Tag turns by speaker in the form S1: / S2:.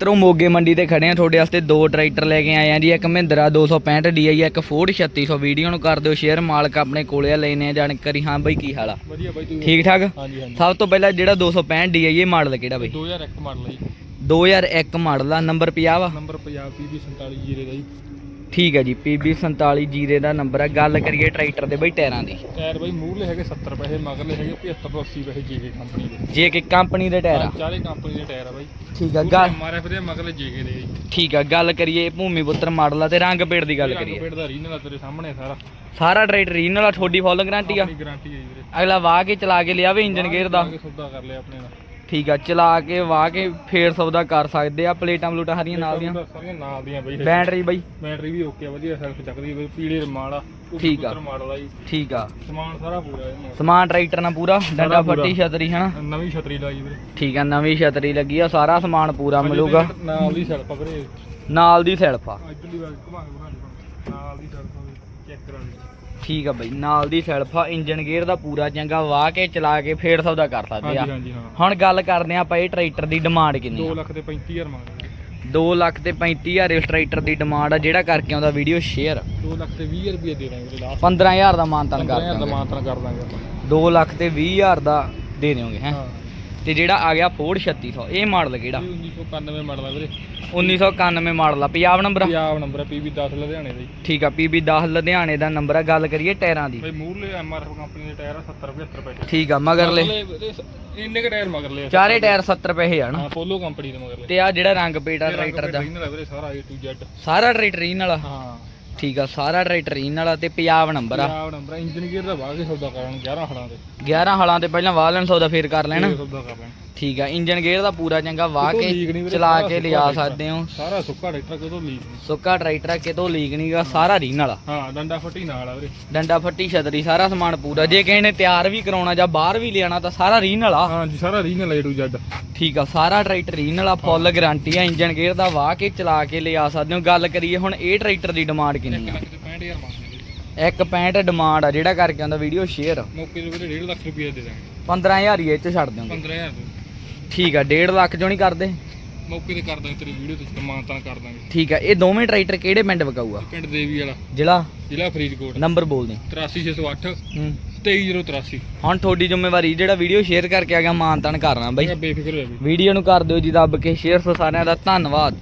S1: ਮਿੱਤਰੋ ਮੋਗੇ ਮੰਡੀ ਤੇ ਖੜੇ ਆ। ਤੁਹਾਡੇ ਵਾਸਤੇ ਦੋ ਟਰੈਕਟਰ ਲੈ ਕੇ ਆਏ ਆ ਜੀ। ਇੱਕ ਮਹਿੰਦਰਾ 265 DI ਇੱਕ ਫੋਰਡ 3600 ਵੀਡੀਓ ਨੂੰ ਕਰ ਦਿਓ ਸ਼ੇਅਰ ਮਾਲਕ ਆਪਣੇ ਕੋਲੇ ਆ ਲੈਨੇ ਆ ਜਾਣਕਾਰੀ। ਹਾਂ ਬਈ ਕੀ ਹਾਲ ਆ?
S2: ਵਧੀਆ ਬਾਈ ਤੂੰ
S1: ਠੀਕ ਠਾਕ?
S2: ਹਾਂਜੀ ਹਾਂਜੀ।
S1: ਸਭ ਤੋਂ ਪਹਿਲਾਂ ਜਿਹੜਾ 265 DI ਇਹ ਮਾਡਲ ਕਿਹੜਾ ਬਈ?
S2: 2001 ਮਾਡਲ ਹੈ ਜੀ।
S1: 2001 ਮਾਡਲ ਆ। ਨੰਬਰ 50 ਵਾ?
S2: ਨੰਬਰ ਪੰਜਾਬ PB 47 ਜੀਰੇ ਦਾ ਜੀ।
S1: ਠੀਕ ਹੈ ਜੀ PB 47 ਜੀਰੇ ਦਾ ਨੰਬਰ ਆ। ਗੱਲ ਕਰੀਏ ਟਰੈਕਟਰ ਦੇ ਬਈ ਟਾਇਰਾਂ ਦੀ।
S2: ਟਾਇਰ ਬਾਈ ਮੂਹਰਲੇ ਹੈਗੇ 70 ਪੈਸੇ ਮਗਰਲੇ ਹੈਗੇ 75 ਤੋਂ 80 ਪੈਸੇ ਜੀਕੇ ਕੰਪਨੀ ਦੇ।
S1: ਜੇ ਕਿ ਕੰਪਨੀ ਦੇ ਟਾਇਰ ਆ।
S2: ਚਾਰੇ ਕੰਪਨੀ ਦੇ ਟਾਇਰ ਆ ਬਾਈ।
S1: ਠੀਕ ਆ ਗੱਲ
S2: ਐਮਆਰਐਫ ਦੇ ਮਗਰਲੇ ਜੀਕੇ ਦੇ
S1: ਠੀਕ ਆ ਗੱਲ ਕਰੀਏ ਭੂਮੀ ਪੁੱਤਰ ਮਾਡਲ ਆ ਤੇ ਰੰਗ ਪੇੜ ਦੀ ਗੱਲ ਕਰੀਏ।
S2: ਪੇੜ ਦਾ ਰੀਨਲ ਤੇਰੇ ਸਾਹਮਣੇ ਸਾਰਾ।
S1: ਸਾਰਾ ਟਰੈਕਟਰ ਰੀਨਲ ਆ ਤੁਹਾਡੀ ਫੁੱਲ ਗਾਰੰਟੀ ਆ।
S2: ਗਾਰੰਟੀ ਹੈ ਜੀ ਵੀਰੇ।
S1: ਅਗਲਾ ਵਾਹ ਕੇ ਚਲਾ ਕੇ ਲਿਆਵੇ ਇੰਜਨ ਗੇਅਰ ਦਾ।
S2: ਆ ਸੌਦਾ ਕਰ ਲਿਆ ਆਪਣੇ ਨਾਲ।
S1: ਠੀਕ ਆ ਚਲਾ ਕੇ ਵਾਹ ਕੇ ਫੇਰ ਸੌਦਾ ਕਰ ਸਕਦੇ ਆ ਪਲੇਟਾਂ ਪਲੂਟਾਂ ਹਰੀਆਂ ਨਾਲ ਦੀਆਂ।
S2: ਸਾਰੀਆਂ ਨਾਲ ਦੀਆਂ ਬਾਈ।
S1: ਬੈਟਰੀ ਬਈ।
S2: ਬੈਟਰੀ ਵੀ ਓਕੇ ਆ ਵਧੀਆ ਸੈਲਫ ਚੱਕਦੀ ਬਾਈ ਪੀਲੇ ਰਮਾਲ ਆ
S1: ਠੀਕ ਆ।
S2: ਮਾਡਲ ਆ ਜੀ।
S1: ਠੀਕ ਆ।
S2: ਸਮਾਨ ਸਾਰਾ ਪੂਰਾ ਹੈ
S1: ਸਮਾਨ ਟਰੈਕਟਰ ਨਾਲ ਪੂਰਾ ਡੰਡਾ। ਫੱਟੀ ਛਤਰੀ ਹਨਾ?
S2: ਨਵੀਂ ਛਤਰੀ ਲਾਈ ਵੀਰੇ।
S1: ਠੀਕ ਆ ਨਵੀਂ ਛਤਰੀ ਲੱਗੀ ਆ ਸਾਰਾ ਸਮਾਨ ਪੂਰਾ ਮਿਲੂਗਾ।
S2: ਨਾਲ ਦੀ ਸੜਕ ਵੀਰੇ।
S1: ਨਾਲ ਦੀ ਸੈਲਫ ਆ।
S2: ਇੱਧਰਲੀ ਵਾਰ ਘੁਮਾ ਕੇ ਬਣਾ ਲਈ ਨਾਲ ਦੀ ਸੜਕ ਚੈੱਕ ਕਰਾ ਲਈ।
S1: ਠੀਕ ਆ ਬਈ ਨਾਲ ਦੀ ਸੈਲਫ ਇੰਜਨ ਗੇਅਰ ਦਾ ਪੂਰਾ ਚੰਗਾ ਵਾਹ ਕੇ ਚਲਾ ਕੇ ਫੇਰ ਸੌਦਾ ਕਰ ਸਕਦੇ ਆ।
S2: ਹਾਂਜੀ ਹਾਂਜੀ ਹਾਂ।
S1: ਹੁਣ ਗੱਲ ਕਰਦੇ ਆ ਆਪਾਂ ਇਹ ਟਰੈਕਟਰ ਦੀ ਡਿਮਾਂਡ ਕਿੰਨੀ
S2: 2
S1: ਆ
S2: ਲੱਖ ਤੇ 35000 ਮੰਗਦੇ
S1: 2 ਲੱਖ ਤੇ 35000 ਇਸ ਟਰੈਕਟਰ ਦੀ ਡਿਮਾਂਡ ਆ ਜਿਹੜਾ ਕਰਕੇ ਆਉਂਦਾ ਵੀਡੀਓ ਸ਼ੇਅਰ
S2: 2 ਲੱਖ ਤੇ 20 ਰੁਪਏ ਦੇ ਦਾਂਗੇ ਲਾਸਟ
S1: 15000 ਦਾ ਮਾਨਤਨ ਕਰ
S2: 15000 ਦਾ ਮਾਤਰਾ ਕਰ ਦਾਂਗੇ ਆਪਾਂ।
S1: 2 ਲੱਖ ਤੇ 20000 ਦਾ ਦੇ ਦਿਓਗੇ ਹੈ?
S2: ਹਾਂ।
S1: ਤੇ ਜਿਹੜਾ ਆ ਗਿਆ ਫੋਰਡ 3600 ਇਹ ਮਾਡਲ ਕਿਹੜਾ?
S2: ਇਹ 1991 ਮਾਡਲ ਆ ਵੀਰੇ।
S1: 1991 ਮਾਡਲ ਆ ਪੰਜਾਬ ਨੰਬਰ ਆ?
S2: ਪੰਜਾਬ ਨੰਬਰ ਹੈ PB 10 ਲੁਧਿਆਣੇ ਦਾ
S1: ਠੀਕ ਆ PB 10 ਲੁਧਿਆਣੇ ਦਾ ਨੰਬਰ ਆ ਗੱਲ ਕਰੀਏ ਟਾਇਰਾਂ ਦੀ।
S2: ਬਈ ਮੂਰਲੇ ਐਮਆਰਐਫ ਕੰਪਨੀ ਦੇ ਟਾਇਰ ਆ 70 75 ਪੈਸੇ।
S1: ਠੀਕ ਆ ਮਗਰਲੇ।
S2: ਇੰਨੇ ਕ ਟਾਇਰ ਮਗਰਲੇ ਆ
S1: ਚਾਰੇ ਟਾਇਰ 70 ਪੈਸੇ ਆ ਨਾ।
S2: ਹਾਂ ਪੋਲੋ ਕੰਪਨੀ ਦੇ ਮਗਰਲੇ।
S1: ਤੇ ਆ ਜਿਹੜਾ ਰੰਗ ਪੇਟਾ ਟਰੈਕਟਰ ਦਾ।
S2: ਆ ਸਾਰਾ A to Z
S1: ਸਾਰਾ ਟਰੈਕਟਰ ਇਹਨਾਂ ਵਾਲਾ
S2: ਹਾਂ।
S1: ਠੀਕ ਆ ਸਾਰਾ ਟਰੈਕਟਰ ਇਹਨਾਂ ਵਾਲਾ ਤੇ ਪੰਜਾਬ ਨੰਬਰ ਆ।
S2: ਪੰਜਾਬ ਨੰਬਰ ਇੰਜਨ ਗੇਅਰ ਦਾ ਬਾਅਦ ਸੌਦਾ ਕਰਾਂ 11 ਖੜਾਂ ਦੇ।
S1: 11 ਹਲਾਂ ਤੇ ਪਹਿਲਾਂ ਵਾਹ ਲੈਣ ਸੌਦਾ ਫੇਰ ਕਰ ਲੈਣਾ।
S2: ਸੌਦਾ ਕਰ ਲੈਣ।
S1: ਠੀਕ ਆ ਇੰਜਨ ਗੇਅਰ ਦਾ ਪੂਰਾ ਚੰਗਾ ਵਾਹ
S2: ਕਿਤੋਂ
S1: ਕੇ
S2: ਵੀਰੇ,
S1: ਚਲਾ
S2: ਸਾਰਾ
S1: ਕੇ
S2: ਸੁੱਕਾ
S1: ਲਿਆ
S2: ਟਰੈਕਟਰ।
S1: ਸਕਦੇ ਹੋ।
S2: ਸਾਰਾ ਸੁੱਕਾ ਟਰੈਕਟਰ ਕਿਤੋਂ ਲੀਕ ਨਹੀਂ?
S1: ਸੁੱਕਾ ਟਰੈਕਟਰ ਆ, ਕਿਤੋਂ ਲੀਕ ਨਹੀਂਗਾ ਸਾਰਾ ਰੀਨ ਵਾਲਾ।
S2: ਹਾਂ ਡੰਡਾ ਫੱਟੀ ਨਾਲ ਆ ਵੀਰੇ।
S1: ਡੰਡਾ ਫੱਟੀ ਛਤਰੀ ਸਾਰਾ ਸਮਾਨ ਪੂਰਾ। ਜੇ ਕਿਸੇ ਨੇ ਤਿਆਰ ਵੀ ਕਰਾਉਣਾ ਜਾਂ ਬਾਹਰ ਵੀ ਲਿਆਣਾ ਤਾਂ ਸਾਰਾ ਰੀਨ ਵਾਲਾ।
S2: ਹਾਂ ਜੀ ਸਾਰਾ ਰੀਜਨਲ A to Z
S1: ਠੀਕ ਆ ਸਾਰਾ ਟਰੈਕਟਰ ਰੀਨ ਵਾਲਾ ਫੁੱਲ ਗਾਰੰਟੀ ਆ ਇੰਜਨ ਗੇਅਰ ਦਾ ਵਾਹ ਕੇ ਚਲਾ ਕੇ ਲਿਆ ਸਕਦੇ ਹੋ। ਗੱਲ ਕਰੀਏ ਹੁਣ ਇਹ ਟਰੈਕਟਰ ਦੀ ਡਿਮਾਂਡ ਕਿੰਨੀ ਆ?
S2: ਲੱਖ ਤੇ 65000 ਮੰਗਦੇ
S1: ਇੱਕ 65 ਡਿਮਾਂਡ ਆ ਜਿਹੜਾ ਕਰਕੇ ਆਉਂਦਾ ਵੀਡੀਓ ਸ਼ੇਅਰ
S2: ਮੌਕੇ ਤੇ ਵੀਰੇ 1.5 ਲੱਖ ਰੁਪਏ ਦੇ ਦਾਂਗੇ।
S1: 15000 ਹੀ ਇਹ ਚ ਛੱਡ ਦਿਓਗੇ।
S2: 15000 ਦੇ।
S1: ਠੀਕ ਆ 1.5 ਲੱਖ ਚੋਂ ਨਹੀਂ ਕਰਦੇ?
S2: ਮੌਕੇ ਤੇ ਕਰ ਦਾਂਗੇ ਤੇਰੀ ਵੀਡੀਓ ਤੇ ਸਮਾਨਤਾ ਕਰ ਦਾਂਗੇ।
S1: ਠੀਕ ਆ ਇਹ ਦੋਵੇਂ ਟਰੈਕਟਰ ਕਿਹੜੇ ਪਿੰਡ ਵਿਕਾਊਗਾ?
S2: ਪਿੰਡ ਦੇਵੀ ਵਾਲਾ।
S1: ਜ਼ਿਲ੍ਹਾ?
S2: ਜ਼ਿਲ੍ਹਾ ਫਰੀਦਕੋਟ।
S1: ਨੰਬਰ ਬੋਲ ਦੇ।
S2: 83608
S1: ਹੂੰ।
S2: 23083
S1: ਹੁਣ ਤੁਹਾਡੀ ਜ਼ਿੰਮੇਵਾਰੀ ਜਿਹੜਾ ਵੀਡੀਓ ਸ਼ੇਅਰ ਕਰਕੇ ਆ ਗਿਆ ਮਾਨਤਨ ਕਰਨਾ ਬਈ।
S2: ਬੇਫਿਕਰ ਵੀ
S1: ਵੀਡੀਓ ਨੂੰ ਕਰ ਦਿਓ ਜੀ ਦੱਬ ਕੇ ਸ਼ੇਅਰ ਸੋ ਸਾਰਿਆਂ ਦਾ ਧੰਨਵਾਦ।